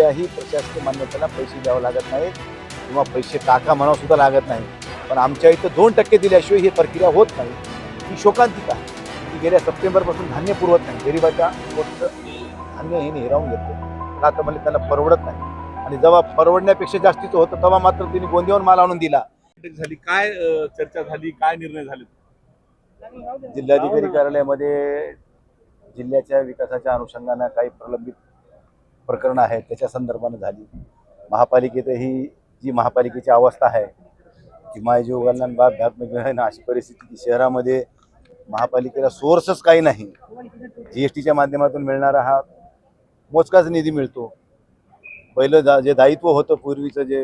कुठल्याही प्रशासकीय मान्यतेला पैसे द्यावं लागत नाही किंवा पैसे टाका म्हणावं सुद्धा लागत नाही. पण आमच्या इथं दोन टक्के दिल्याशिवाय ही प्रक्रिया होत नाही. ही शोकांतिका ही गेल्या सप्टेंबरपासून धान्य पुरवत नाही. गरिबाच्या पोटचं धान्य हे हिरावून घेतो का तर म्हणजे त्याला परवडत नाही. आणि जेव्हा परवडण्यापेक्षा जास्तीचं होतं तेव्हा मात्र तिने गोंदियावर माल आणून दिला. बैठक झाली. काय चर्चा झाली? काय निर्णय झाले? जिल्हाधिकारी कार्यालयामध्ये जिल्ह्याच्या विकासाच्या अनुषंगानं काही प्रलंबित प्रकरणं आहेत त्याच्या संदर्भानं झाली. महापालिकेतही जी महापालिकेची अवस्था आहे की मायजीव उगालना बाब भ्यात ना अशी परिस्थिती की शहरामध्ये महापालिकेला सोर्सच काही नाही. जी एस टीच्या माध्यमातून मिळणारा हा मोजकाच निधी मिळतो. पहिलं दा जे दायित्व होतं पूर्वीचं जे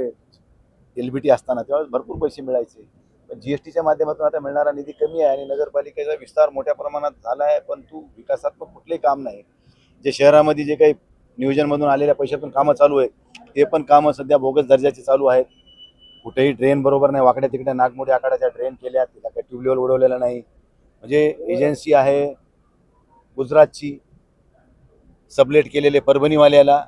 एल बी टी असताना त्यावेळेस भरपूर पैसे मिळायचे. पण जी एस टीच्या माध्यमातून आता मिळणारा निधी कमी आहे आणि नगरपालिकेचा विस्तार मोठ्या प्रमाणात झाला आहे पण तू विकासात्मक कुठलेही काम नाही. जे शहरामध्ये जे काही नियोजनमधून आलेल्या पैशातून कामं चालू आहेत. ते पण कामं सध्या बोगस दर्जाची चालू आहेत. कुठेही ड्रेन बरोबर नाही. वाकड्या तिकड्या नागमोडी आखाड्याच्या ड्रेन केल्या. तिला काही ट्यूबवेल उडवलेला नाही. म्हणजे एजन्सी आहे. गुजरातची सबलेट केलेले परभणीवाल्याला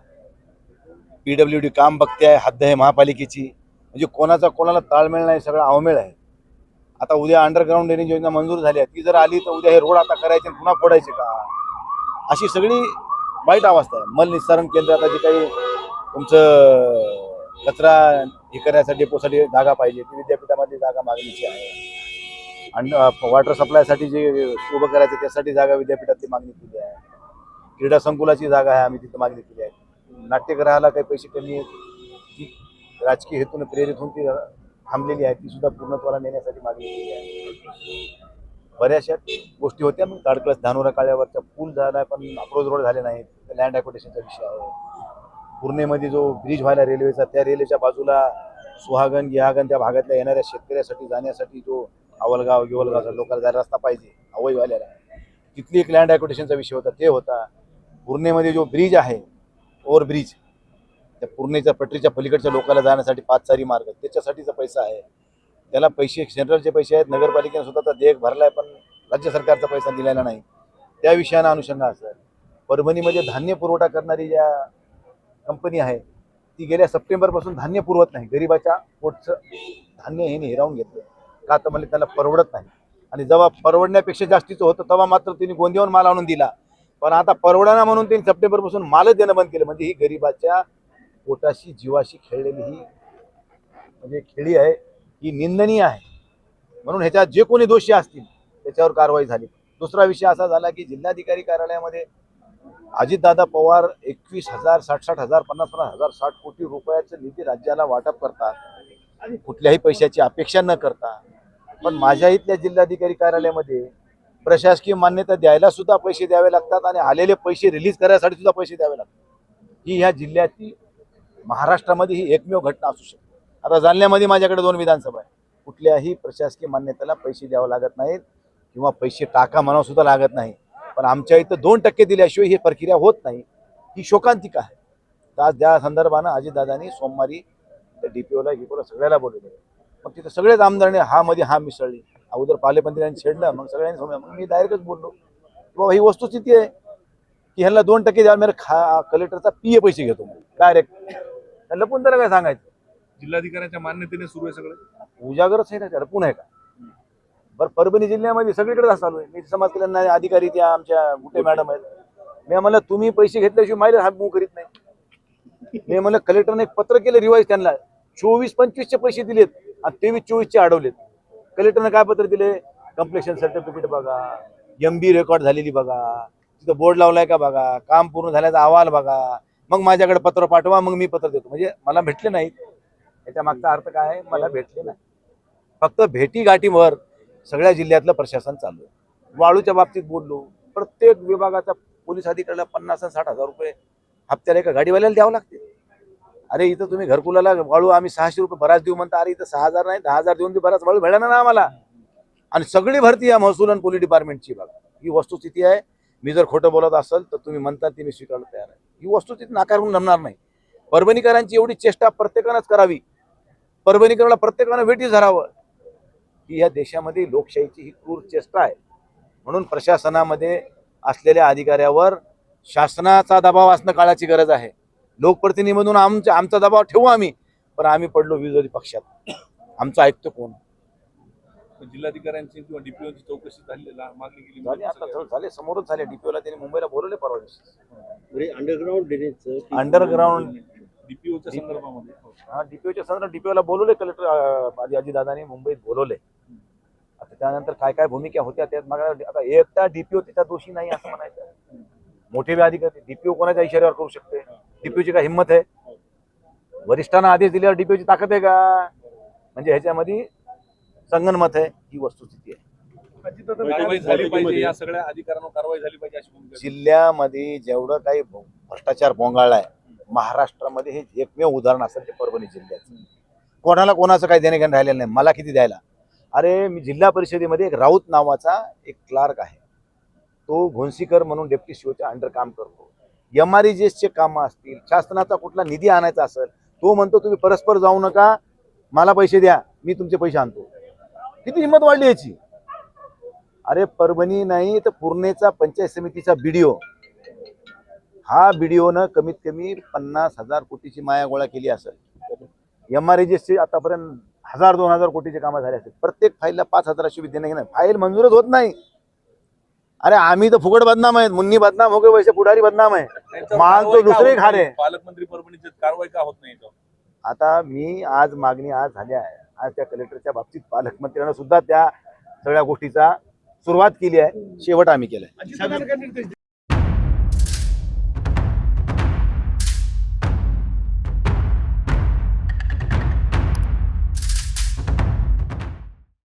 पी डब्ल्यू डी काम बघते आहे. हद्द आहे महापालिकेची. म्हणजे कोणाचा कोणाला ताळमेळ नाही. सगळा अवमेळ आहे. आता उद्या अंडरग्राऊंड ड्रेनेज योजना मंजूर झाली आहे. ती जर आली तर उद्या हे रोड आता करायचे आणि पुन्हा फोडायचे का? अशी सगळी वाईट अवस्था आहे. मल निस्सारण केंद्र आता जे काही तुमचं कचरा हे करण्यासाठी डेपोसाठी जागा पाहिजे ती विद्यापीठामध्ये जागा मागणीची आहे. आणि वॉटर सप्लायसाठी जे उभं करायचं त्यासाठी जागा विद्यापीठातली मागणी केली आहे. क्रीडा संकुलाची जागा आहे आम्ही तिथं मागणी केली आहे. नाट्यगृहाला काही पैसे कमी आहेत. ती राजकीय हेतूने प्रेरित होऊन ती थांबलेली आहे ती सुद्धा पूर्णत्वाला नेण्यासाठी मागणी केली आहे. बऱ्याचशा गोष्टी होत्या. मग ताडकळस धानोरा काळ्यावरचा पूल झाला पण अप्रोच रोड झाले नाहीत. लँड ॲक्विटेशनचा विषय आहे. पूर्णेमध्ये जो ब्रिज व्हायला रेल्वेचा त्या रेल्वेच्या बाजूला सुहागन गिहागन त्या भागातल्या येणाऱ्या शेतकऱ्यासाठी जाण्यासाठी जो अवलगाव गिवलगावचा लोकांना जायला रस्ता पाहिजे अवय व्हायला तिथली एक लँड ॲक्विटेशनचा विषय होता ते होता. पूर्णेमध्ये जो ब्रिज आहे ओव्हर ब्रिज त्या पूर्णेच्या पटरीच्या पलीकडच्या लोकांना जाण्यासाठी पाच चारी मार्ग त्याच्यासाठीचा पैसा आहे. त्याला पैसे सेंट्रलचे पैसे आहेत नगरपालिकेने स्वतःचा देख भरलाय पण राज्य सरकारचा पैसा दिलेला नाही. त्या विषयानं अनुषंग असं परभणीमध्ये धान्य पुरवठा करणारी ज्या कंपनी आहे ती गेल्या सप्टेंबरपासून धान्य पुरवत नाही. गरिबाच्या पोटचं धान्य हे हिरावून घेतलं. का तर म्हणजे त्याला परवडत नाही. आणि जेव्हा परवडण्यापेक्षा जास्तीचं होतं तेव्हा मात्र तिने गोंदियावर माल आणून दिला. पण आता परवडाना म्हणून त्यांनी सप्टेंबरपासून मालच देणं बंद केलं. म्हणजे ही गरिबाच्या पोटाशी जीवाशी खेळलेली ही म्हणजे खेळी आहे. ही निंदनीय आहे. म्हणून ह्याच्यात जे कोणी दोषी असतील त्याच्यावर कारवाई झाली. दुसरा विषय असा झाला की जिल्हाधिकारी कार्यालयामध्ये अजितदादा पवार एकवीस हजार साठ साठ हजार पन्नास पन्नास हजार साठ कोटी रुपयाचं निधी राज्याला वाटप करतात. आणि कुठल्याही पैशाची अपेक्षा न करता. पण माझ्या इथल्या जिल्हाधिकारी कार्यालयामध्ये प्रशासकीय मान्यता द्यायला सुद्धा पैसे द्यावे लागतात आणि आलेले पैसे रिलीज करायसाठी सुद्धा पैसे द्यावे लागतात. ही ह्या जिल्ह्याची महाराष्ट्रामध्ये ही एकमेव घटना असू शकते. आता जालन्यामध्ये माझ्याकडे दोन विधानसभा आहे कुठल्याही प्रशासकीय मान्यतेला पैसे द्यावं लागत नाहीत किंवा पैसे टाका म्हणावं सुद्धा लागत नाही. पण आमच्या इथं दोन टक्के दिल्याशिवाय ही प्रक्रिया होत नाही. ही शोकांतिका आहे. तर आज त्या संदर्भानं अजितदादांनी सोमवारी त्या डीपीओला गिपीओला सगळ्याला बोलवलं. मग तिथं सगळेच आमदारने हा मध्ये हा मिसळली. अगोदर पालेपंत्र्यांनी छेडलं मग सगळ्यांनी समजा मग मी डायरेक्टच बोललो की बाबा ही वस्तुस्थिती आहे की ह्यांना दोन टक्के द्यावं मेरे खा कलेक्टरचा पी ए पैसे घेतो. डायरेक्ट लपून त्याला काय सांगायचं? जिल्हाधिकाऱ्यांच्या मान्यतेने सुरू आहे सगळं? उजागरच आहे ना त्याला पुन्हा आहे का? बरं परभणी जिल्ह्यामध्ये सगळीकडे चालू आहे. मी समाज कल्याण अधिकारी त्या आमच्या गुटे मॅडम आहेत. मी आम्हाला तुम्ही पैसे घेतल्याशिवाय माहिती हा मूव करीत नाही. मी म्हणलं कलेक्टरने एक पत्र केलं रिवाईज त्यांना. चोवीस पंचवीसचे पैसे दिलेत आणि तेवीस चोवीसचे अडवलेत. कलेक्टरने काय पत्र दिले? कम्प्लेक्शन सर्टिफिकेट बघा एम बी रेकॉर्ड झालेली बघा तिथं बोर्ड लावलाय का बघा काम पूर्ण झाल्याचा अहवाल बघा मग माझ्याकडे पत्र पाठवा मग मी पत्र देतो. म्हणजे मला भेटले नाहीत याच्या मागचा अर्थ काय आहे? मला भेटले नाही. फक्त भेटी गाठीवर सगळ्या जिल्ह्यातलं प्रशासन चालू आहे. वाळूच्या बाबतीत बोललो प्रत्येक विभागाचा पोलीस अधिकाऱ्याला पन्नास साठ हजार रुपये हप्त्याला एका गाडीवाल्याला द्यावं लागते. अरे इथं तुम्ही घरकुलाला वाळू आम्ही सहाशे रुपये बराच देऊ म्हणता अरे इथं सहा हजार नाही दहा हजार देऊन बी बराच वाळू मिळणार ना आम्हाला. आणि सगळी भरती आहे महसूल आणि पोलीस डिपार्टमेंटची बघा. ही वस्तुस्थिती आहे. मी जर खोटं बोलत असेल तर तुम्ही म्हणता ती मी स्वीकारायला तयार आहे. ही वस्तुस्थिती नाकारून जमणार नाही. परभणीकरांची एवढी चेष्टा प्रत्येकानंच करावी. परभणीकरांना प्रत्येकानं वेटी धरावं. ही या देशामध्ये लोकशाहीची ही क्रूर चेष्टा आहे. म्हणून प्रशासनामध्ये असलेल्या अधिकाऱ्यावर शासनाचा दबाव असणं काळाची गरज आहे. लोकप्रतिनिधी म्हणून आमच्या आमचा दबाव ठेवू आम्ही पण आम्ही पडलो विरोधी पक्षात. आमचं ऐकतो कोण? जिल्हाधिकाऱ्यांची किंवा डीपीओची चौकशी झाली ला- मागणी केली झाले आता थोडं झाले समोरच झाले. डीपीओला त्यांनी मुंबईला बोलवले परवा दिवशी. अंडरग्राउंड ड्रेनेजचं अंडरग्राऊंड डीपीओच्या संदर्भामध्ये. हा. डीपीओच्या संदर्भात डीपीओला बोलवले कलेक्टर आधी अजितदादांनी मुंबईत बोलवले. आता त्यानंतर काय काय भूमिका होत्या त्यात मग आता एकटा डीपीओ तिचा दोषी नाही असं म्हणायचं. मोठे बी अधिकारी डीपीओ कोणाच्या इशाऱ्यावर करू शकते? डीपीओची काय हिंमत आहे? वरिष्ठांना आदेश दिल्यावर डीपीओची ताकद आहे का? म्हणजे ह्याच्यामध्ये संगनमत आहे ही वस्तुस्थिती आहे. कारवाई झाली पाहिजे या सगळ्या अधिकाऱ्यांवर कारवाई झाली पाहिजे अशी भूमिका जिल्ह्यामध्ये जेवढं काही भ्रष्टाचार बोंगाळलाय महाराष्ट्रामध्ये हे एकमेव उदाहरण असेल ते म्हणजे परभणी जिल्ह्याचं. कोणाला कोणाचं काही देणेघेणं राहिलेलं नाही. मला किती द्यायला? अरे मी जिल्हा परिषदेमध्ये एक राऊत नावाचा एक क्लार्क आहे. तो घोंसीकर म्हणून डेप्टी सीओच्या अंडर काम करतो. एम आर चे कामं असतील शासनाचा कुठला निधी आणायचा असेल तो म्हणतो तुम्ही परस्पर जाऊ नका. मला पैसे द्या. मी तुमचे पैसे आणतो. किती हिंमत वाढली याची? अरे परभणी नाही तर पूर्णेचा पंचायत समितीचा बीडीओ हा बीडीओनं कमीत कमी पन्नास हजार कोटीची माया गोळा केली असेल. एम आर चे आतापर्यंत हजार दोन हजार कोटीचे कामं झाले असतील. प्रत्येक फाईलला पाच हजाराची देणं घेणं फाईल मंजूरच होत नाही. अरे आम्ही तर फुकट बदनाम आहेत. मुन्नी बदनाम हो गए वैसे पुढारी बदनाम आहे. माल तो दुसरे. नाही? पालकमंत्री परभणीची कारवाई का होत नाही? आता मी आज मागणी आज झाल्या आहे. आज त्या कलेक्टरच्या बाबतीत पालकमंत्र्यांना सुद्धा त्या सगळ्या गोष्टीचा सुरुवात केली आहे. शेवट आम्ही केलाय.